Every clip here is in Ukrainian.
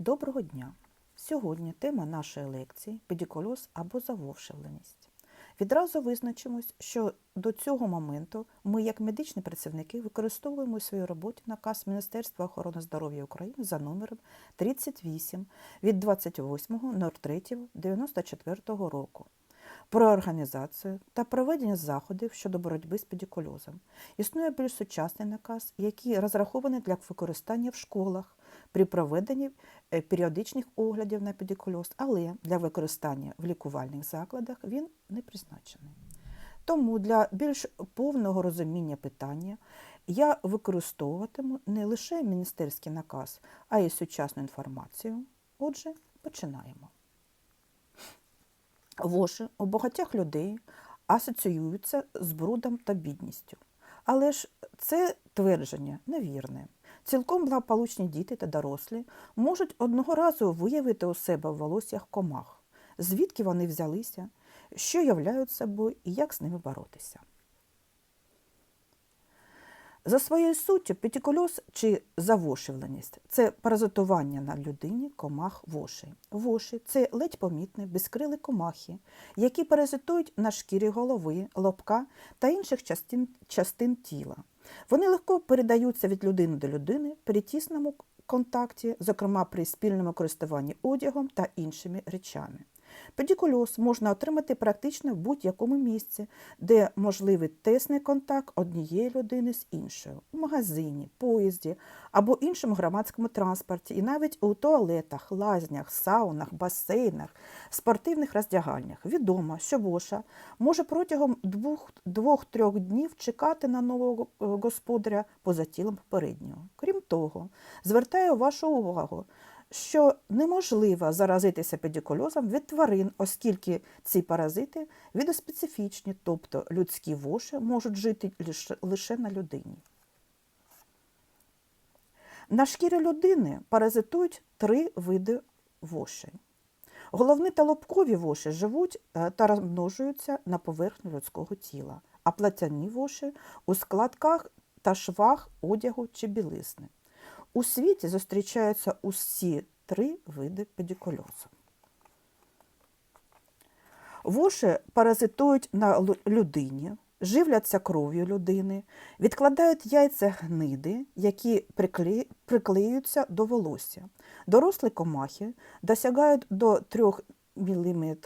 Доброго дня! Сьогодні тема нашої лекції педикульоз або завовшивленість. Відразу визначимось, що до цього моменту ми, як медичні працівники, використовуємо у своїй роботі наказ Міністерства охорони здоров'я України за номером 38 від 28.03.94 року про організацію та проведення заходів щодо боротьби з педикульозом. Існує більш сучасний наказ, який розрахований для використання в школах при проведенні е, періодичних оглядів на педикульоз, але для використання в лікувальних закладах він не призначений. Тому для більш повного розуміння питання я використовуватиму не лише міністерський наказ, а й сучасну інформацію. Отже, починаємо. Воші у багатьох людей асоціюються з брудом та бідністю. Але ж це твердження невірне. Цілком благополучні діти та дорослі можуть одного разу виявити у себе в волоссях комах, звідки вони взялися, що являють собою і як з ними боротися. За своєю суттю петикульоз чи завошивленість це паразитування на людині комах вошей. Воші це ледь помітні безкрили комахи, які паразитують на шкірі голови, лобка та інших частин, частин тіла. Вони легко передаються від людини до людини при тісному контакті, зокрема при спільному користуванні одягом та іншими речами. Педикульоз можна отримати практично в будь-якому місці, де можливий тесний контакт однієї людини з іншою у магазині, поїзді або іншому громадському транспорті, і навіть у туалетах, лазнях, саунах, басейнах, спортивних роздягальнях. Відомо, що воша може протягом двох-трьох днів чекати на нового господаря поза тілом попереднього. Крім того, звертаю вашу увагу що неможливо заразитися педикульозом від тварин, оскільки ці паразити відоспецифічні, тобто людські воші можуть жити лише на людині. На шкірі людини паразитують три види вошей. Головні та лобкові воші живуть е, та розмножуються на поверхні людського тіла, а платяні воші у складках та швах одягу чи білизни. У світі зустрічаються усі три види педикульозу. Воші паразитують на людині, живляться кров'ю людини, відкладають яйця гниди, які приклеюються до волосся. Дорослі комахи досягають до 3 мм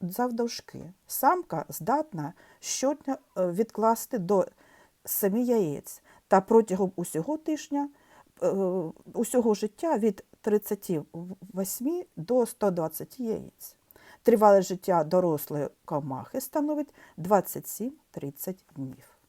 завдовжки. Самка здатна щодня е, відкласти до 7 яєць та протягом усього тижня усього життя від 38 до 120 яєць. Тривале життя дорослої комахи становить 27-30 днів.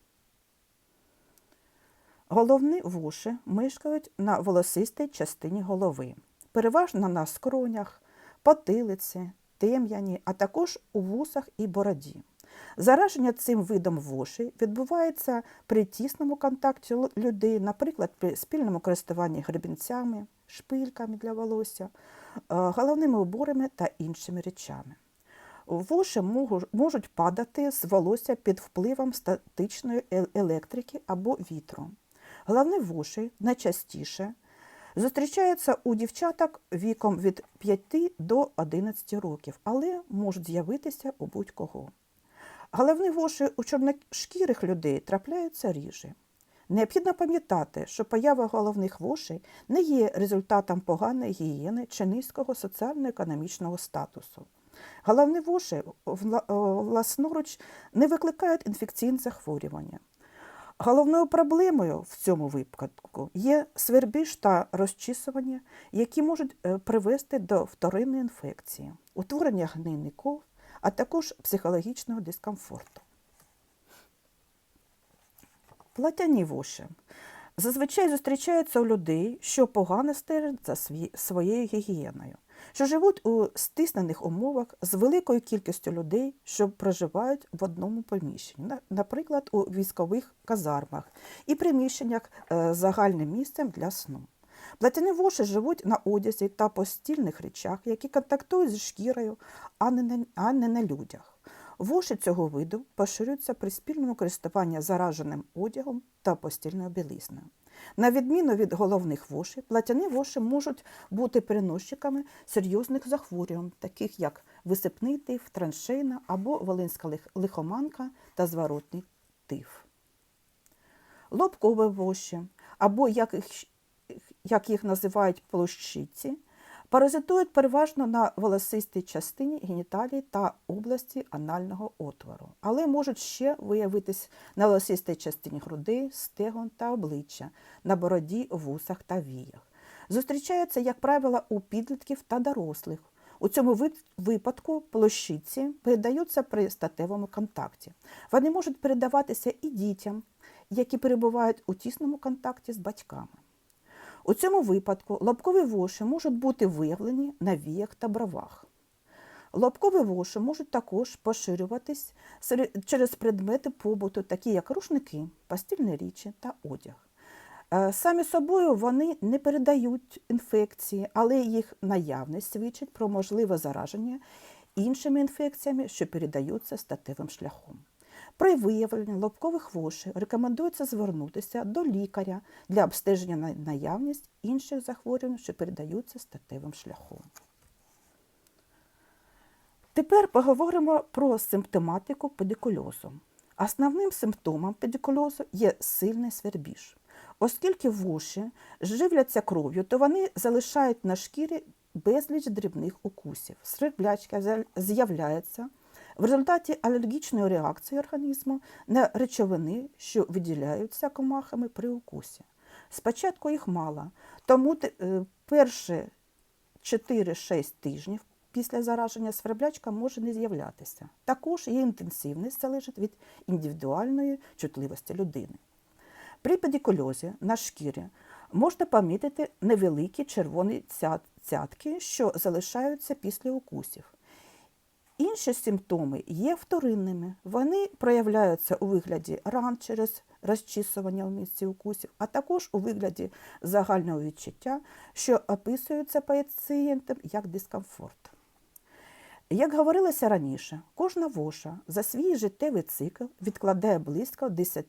Головні вуші мешкають на волосистій частині голови, переважно на скронях, потилиці, тем'яні, а також у вусах і бороді. Зараження цим видом вошей відбувається при тісному контакті людей, наприклад, при спільному користуванні гребінцями, шпильками для волосся, е, головними уборами та іншими речами. Воші можуть падати з волосся під впливом статичної е, електрики або вітру. Головні воші найчастіше зустрічаються у дівчаток віком від 5 до 11 років, але можуть з'явитися у будь-кого. Головні воші у чорношкірих людей трапляються ріже. Необхідно пам'ятати, що поява головних вошей не є результатом поганої гігієни чи низького соціально-економічного статусу. Головні воші власноруч не викликають інфекційні захворювання. Головною проблемою в цьому випадку є свербіж та розчісування, які можуть е, привести до вторинної інфекції, утворення гнильників, а також психологічного дискомфорту. Платяні вуші зазвичай зустрічаються у людей, що погано стежать за своєю гігієною, що живуть у стиснених умовах з великою кількістю людей, що проживають в одному приміщенні, наприклад, у військових казармах і приміщеннях з загальним місцем для сну. Платяні воші живуть на одязі та постільних речах, які контактують з шкірою, а не на, а не на людях. Воші цього виду поширюються при спільному користуванні зараженим одягом та постільною білизною. На відміну від головних вошей, платяні воші можуть бути переносчиками серйозних захворювань, таких як висипний тиф, траншейна або волинська лихоманка та зворотний тиф. Лобкові воші, або як їх, як їх називають площиці, паразитують переважно на волосистій частині геніталії та області анального отвору, але можуть ще виявитись на волосистій частині грудей, стегон та обличчя, на бороді, вусах та віях. Зустрічаються, як правило, у підлітків та дорослих. У цьому випадку площиці передаються при статевому контакті. Вони можуть передаватися і дітям, які перебувають у тісному контакті з батьками. У цьому випадку лобкові воші можуть бути виявлені на віях та бровах. Лобкові воші можуть також поширюватись через предмети побуту, такі як рушники, постільні річі та одяг. Е, Самі собою вони не передають інфекції, але їх наявність свідчить про можливе зараження іншими інфекціями, що передаються статевим шляхом. При виявленні лобкових вошей рекомендується звернутися до лікаря для обстеження на наявність інших захворювань, що передаються статевим шляхом. Тепер поговоримо про симптоматику педикульозу. Основним симптомом педикульозу є сильний свербіж. Оскільки воші живляться кров'ю, то вони залишають на шкірі безліч дрібних укусів. Сверблячка з'являється в результаті алергічної реакції організму на речовини, що виділяються комахами при укусі. Спочатку їх мало, тому е, перші 4-6 тижнів після зараження сверблячка може не з'являтися. Також її інтенсивність залежить від індивідуальної чутливості людини. При педикульозі на шкірі можна помітити невеликі червоні цятки, що залишаються після укусів. Інші симптоми є вторинними. Вони проявляються у вигляді ран через розчісування у місці укусів, а також у вигляді загального відчуття, що описується пацієнтом як дискомфорт. Як говорилося раніше, кожна воша за свій життєвий цикл відкладає близько 10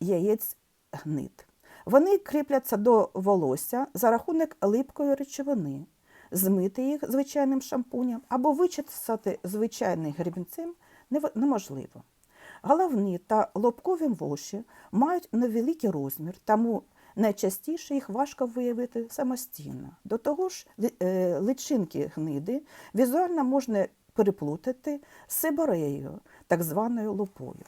яєць гнид. Вони кріпляться до волосся за рахунок липкої речовини, змити їх звичайним шампунем або вичесати звичайним гребінцем нев- неможливо. Головні та лобкові воші мають невеликий розмір, тому найчастіше їх важко виявити самостійно. До того ж, е, личинки гниди візуально можна переплутати з сибореєю, так званою лупою.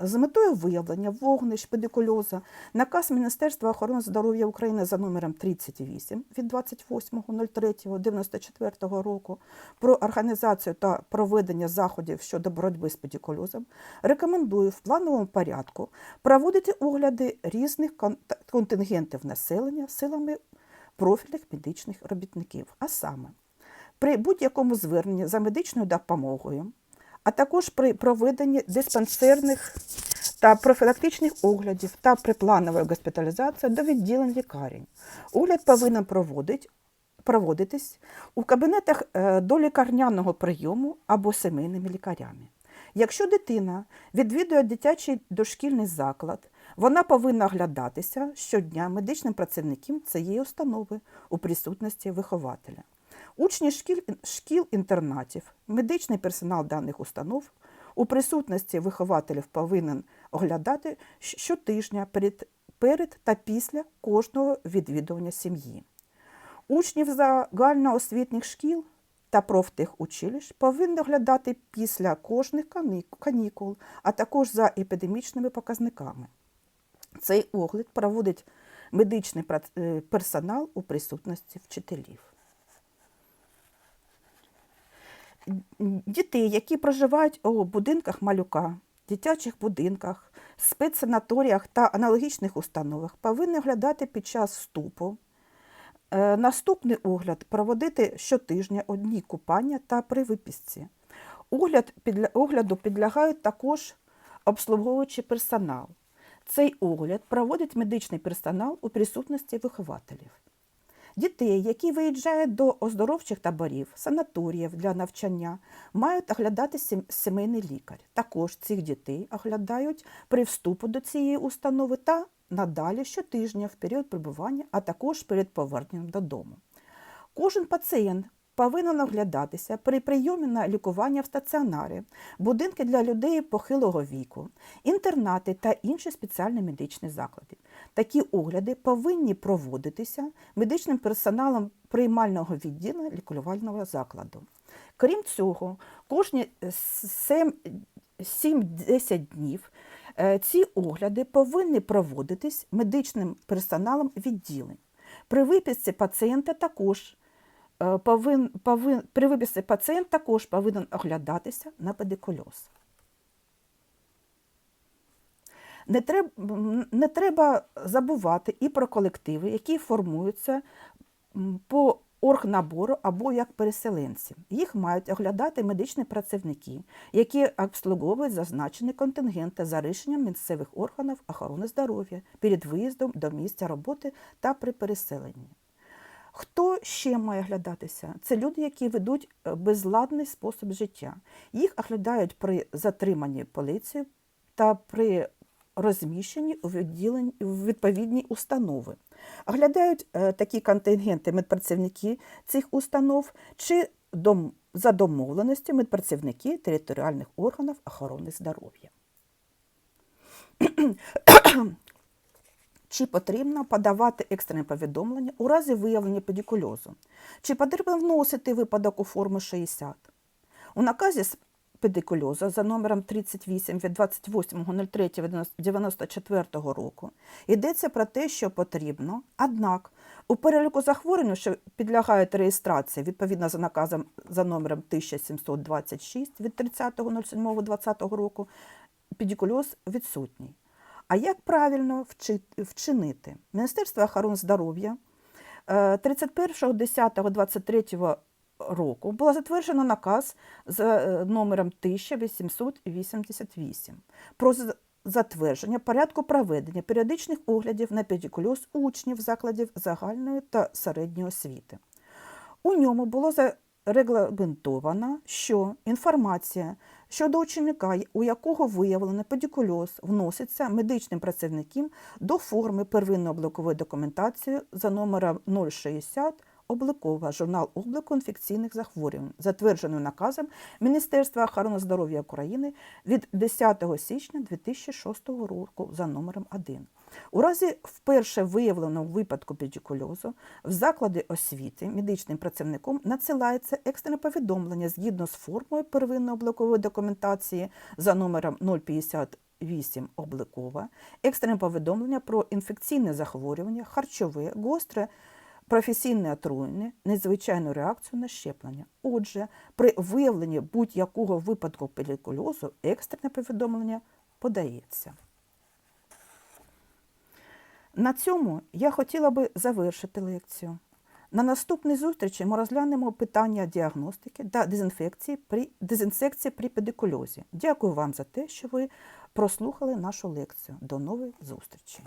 З метою виявлення вогнищ педикульоза наказ Міністерства охорони здоров'я України за номером 38 від 28.03.94 року про організацію та проведення заходів щодо боротьби з педикульозом рекомендує в плановому порядку проводити огляди різних контингентів населення силами профільних медичних робітників, а саме при будь-якому зверненні за медичною допомогою, а також при проведенні диспансерних та профілактичних оглядів та при плановій госпіталізації до відділень лікарень. Огляд повинен проводить, проводитись у кабінетах е, долікарняного прийому або сімейними лікарями. Якщо дитина відвідує дитячий дошкільний заклад, вона повинна оглядатися щодня медичним працівником цієї установи у присутності вихователя. Учні шкіл, шкіл-інтернатів, медичний персонал даних установ у присутності вихователів повинен оглядати щотижня перед, перед та після кожного відвідування сім'ї. Учнів загальноосвітніх шкіл та профтехучилищ повинні оглядати після кожних канікул, а також за епідемічними показниками. Цей огляд проводить медичний е, персонал у присутності вчителів. Дітей, які проживають у будинках малюка, дитячих будинках, спецсанаторіях та аналогічних установах, повинні оглядати під час вступу. Е, Наступний огляд проводити щотижня одні купання та при виписці. Огляд, підля- огляду підлягають також обслуговуючий персонал. Цей огляд проводить медичний персонал у присутності вихователів. Дітей, які виїжджають до оздоровчих таборів, санаторіїв для навчання, мають оглядати сімейний лікар. Також цих дітей оглядають при вступу до цієї установи та надалі щотижня в період перебування, а також перед поверненням додому. Кожен пацієнт повинен оглядатися при прийомі на лікування в стаціонарі, будинки для людей похилого віку, інтернати та інші спеціальні медичні заклади. Такі огляди повинні проводитися медичним персоналом приймального відділу лікувального закладу. Крім цього, кожні 7-10 днів е, ці огляди повинні проводитись медичним персоналом відділень. При виписці пацієнта також е, повин, повин, при виписці пацієнт також повинен оглядатися на педикульоз. Не треба, не треба забувати і про колективи, які формуються по оргнабору або як переселенці. Їх мають оглядати медичні працівники, які обслуговують зазначені контингенти за рішенням місцевих органів охорони здоров'я перед виїздом до місця роботи та при переселенні. Хто ще має оглядатися? Це люди, які ведуть е, безладний спосіб життя. Їх оглядають при затриманні поліцією та при розміщенні у відділенні в відповідні установи. Оглядають е, такі контингенти медпрацівники цих установ чи за домовленістю медпрацівники територіальних органів охорони здоров'я. Чи потрібно подавати екстрене повідомлення у разі виявлення педикульозу? Чи потрібно вносити випадок у форму 60? У наказі педикульозу за номером 38 від 28.03.94 року йдеться про те, що потрібно, однак у переліку захворювань, що підлягають реєстрації відповідно за наказом за номером 1726 від 30.07.2020 року, педикульоз відсутній. А як правильно вчинити? Міністерство охорони здоров'я е, 31.10.23 року було затверджено наказ е, номером 1888 про затвердження порядку проведення періодичних оглядів на педикульоз учнів закладів загальної та середньої освіти. У ньому було зарегламентовано, що інформація щодо ученика, у якого виявлено педикульоз, вноситься медичним працівником до форми первинної облікової документації за номером 060 облікова журнал обліку інфекційних захворювань, затверджений наказом Міністерства охорони здоров'я України від 10 січня 2006 року за номером 1. У разі вперше виявленого випадку педикульозу в заклади освіти медичним працівником надсилається екстрене повідомлення згідно з формою первинної облікової документації за номером 058 облікова, екстрене повідомлення про інфекційне захворювання, харчове, гостре, професійне отруєння, незвичайну реакцію на щеплення. Отже, при виявленні будь-якого випадку педикульозу екстрене повідомлення подається. На цьому я хотіла би завершити лекцію. На наступній зустрічі ми розглянемо питання діагностики та дезінфекції при, дезінсекції при педикульозі. Дякую вам за те, що ви прослухали нашу лекцію. До нових зустрічей!